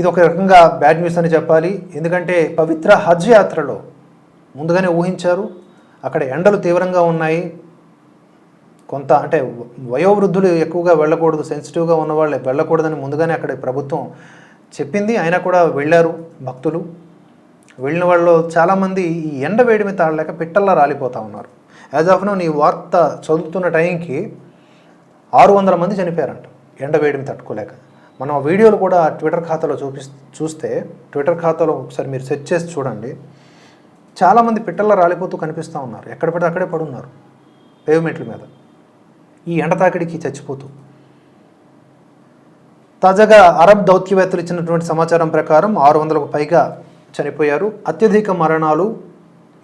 ఇది ఒక రకంగా బ్యాడ్ న్యూస్ అని చెప్పాలి. ఎందుకంటే పవిత్ర హజ్ యాత్రలో ముందుగానే ఊహించారు. అక్కడ ఎండలు తీవ్రంగా ఉన్నాయి. కొంత అంటే వయోవృద్ధులు ఎక్కువగా వెళ్ళకూడదు సెన్సిటివ్గా ఉన్న వాళ్ళు వెళ్ళకూడదని ముందుగానే అక్కడ ప్రభుత్వం చెప్పింది. అయినా కూడా వెళ్ళారు భక్తులు. వెళ్ళిన వాళ్ళు చాలామంది ఈ ఎండ వేడిమి తాళలేక పిట్టల్లా రాలిపోతూ ఉన్నారు. యాజ్ ఆఫ్ నో నీ వార్త చదువుతున్న టైంకి ఆరు వందల మంది చనిపోయారంట ఎండ వేడిమి తట్టుకోలేక. మనం ఆ వీడియోలు కూడా ట్విట్టర్ ఖాతాలో చూపి చూస్తే ట్విట్టర్ ఖాతాలో ఒకసారి మీరు సెర్చ్ చేసి చూడండి. చాలామంది పిట్టల్లో రాలిపోతూ కనిపిస్తూ ఉన్నారు. ఎక్కడ పడితే అక్కడే పడున్నారు పేవ్మెంట్ల మీద. ఈ ఎండ తాకిడికి చచ్చిపోతూ. తాజాగా అరబ్ దౌత్యవేత్తలు ఇచ్చినటువంటి సమాచారం ప్రకారం ఆరు వందలకు పైగా చనిపోయారు. అత్యధిక మరణాలు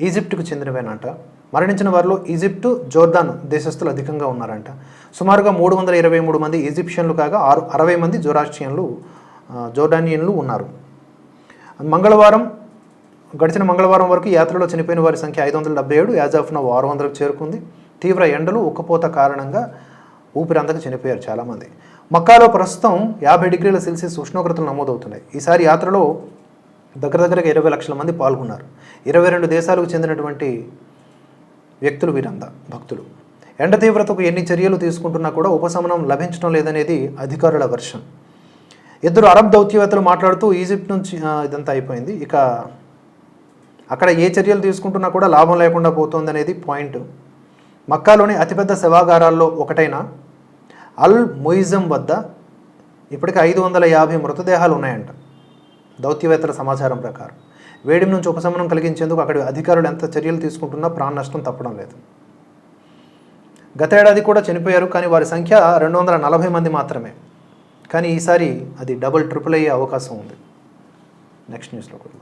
ఈజిప్టుకు చెందినవేనంట. మరణించిన వారిలో ఈజిప్టు జోర్దాన్ దేశస్థులు అధికంగా ఉన్నారంట. సుమారుగా మూడు వందల ఇరవై మూడు మంది ఈజిప్షియన్లు కాగా ఆరు అరవై మంది జోరాస్ట్రియన్లు జోర్డానియన్లు ఉన్నారు. మంగళవారం గడిచిన మంగళవారం వరకు యాత్రలో చనిపోయిన వారి సంఖ్య ఐదు వందల డెబ్బై ఏడు యాజ్ ఆఫ్ నవ్ ఆరు వందలకు చేరుకుంది. తీవ్ర ఎండలు ఉక్కపోత కారణంగా ఊపిరంతకు చనిపోయారు చాలామంది. మక్కాలో ప్రస్తుతం యాభై డిగ్రీల సెల్సియస్ ఉష్ణోగ్రతలు నమోదవుతున్నాయి. ఈసారి యాత్రలో దగ్గర దగ్గరగా ఇరవై లక్షల మంది పాల్గొన్నారు. ఇరవై రెండు దేశాలకు చెందినటువంటి వ్యక్తులు వీరంతా భక్తులు. ఎండ తీవ్రతకు ఎన్ని చర్యలు తీసుకుంటున్నా కూడా ఉపశమనం లభించడం లేదనేది అధికారుల వర్షం ఇద్దరు అరబ్ దౌత్యవేత్తలు మాట్లాడుతూ ఈజిప్ట్ నుంచి ఇదంతా అయిపోయింది. ఇక అక్కడ ఏ చర్యలు తీసుకుంటున్నా కూడా లాభం లేకుండా పోతుంది అనేది పాయింట్. మక్కాలోని అతిపెద్ద శవాగారాల్లో ఒకటైన అల్ మొయిజం వద్ద ఇప్పటికి ఐదు వందల యాభై మృతదేహాలు ఉన్నాయంట. దౌత్యవేత్తల సమాచారం ప్రకారం. వేడి నుంచి ఉపశమనం కలిగించేందుకు అక్కడి అధికారులు ఎంత చర్యలు తీసుకుంటున్నా ప్రాణ నష్టం తప్పడం లేదు. గతేడాది కూడా చనిపోయారు కానీ వారి సంఖ్య రెండు వందల నలభై మంది మాత్రమే. కానీ ఈసారి అది డబుల్ ట్రిపుల్ అయ్యే అవకాశం ఉంది. నెక్స్ట్ న్యూస్లో కూడా.